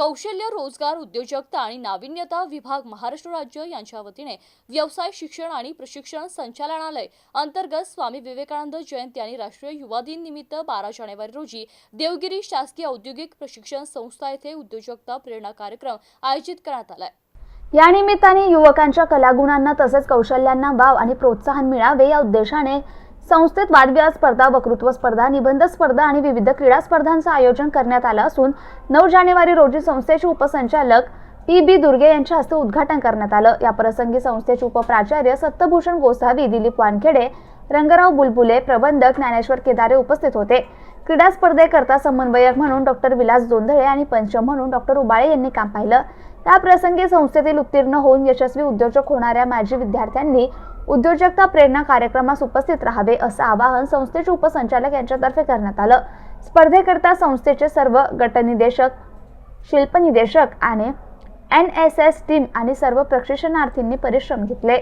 कौशल्य रोजगार उद्योजकता आणि नाविन्यता विभाग महाराष्ट्र राज्य यांच्या वतीने व्यवसाय शिक्षण आणि प्रशिक्षण संचालनालय अंतर्गत स्वामी विवेकानंद जयंती आणि राष्ट्रीय युवा दिन निमित्त बारा जानेवारी रोजी देवगिरी शासकीय औद्योगिक प्रशिक्षण संस्था येथे उद्योजकता प्रेरणा कार्यक्रम आयोजित करण्यात आलाय. या निमित्ताने युवकांच्या कलागुणांना तसेच कौशल्यांना वाव आणि प्रोत्साहन मिळावे या उद्देशाने संस्थेत वादविवाद स्पर्धा वक्तृत्व स्पर्धा निबंध स्पर्धा आणि विविध क्रीडा स्पर्धांचं आयोजन करण्यात आलं असून नऊ जानेवारी रोजी संस्थेचे उपसंचालक पी बी दुर्गे यांच्या हस्ते उद्घाटन करण्यात आलं. या प्रसंगी संस्थेचे उपप्राचार्य सत्यभूषण गोसावी दिलीप वानखेडे रंगराव बुलबुले प्रबंधक ज्ञानेश्वर केदारे उपस्थित होते. क्रीडा स्पर्धेकरता समन्वयक म्हणून डॉक्टर विलास जोंधळे आणि पंच म्हणून डॉक्टर उबाळे यांनी काम पाहिलं. त्या प्रसंगी संस्थेतील उत्तीर्ण होऊन यशस्वी उद्योजक होणाऱ्या माजी विद्यार्थ्यांनी उद्योजकता प्रेरणा कार्यक्रमास उपस्थित राहावे असं आवाहन संस्थेचे उपसंचालक यांच्यातर्फे करण्यात आलं. स्पर्धेकरता संस्थेचे सर्व गटनिदेशक शिल्पनिदेशक आणि एन एस एस टीम आणि सर्व प्रशिक्षणार्थींनी परिश्रम घेतले.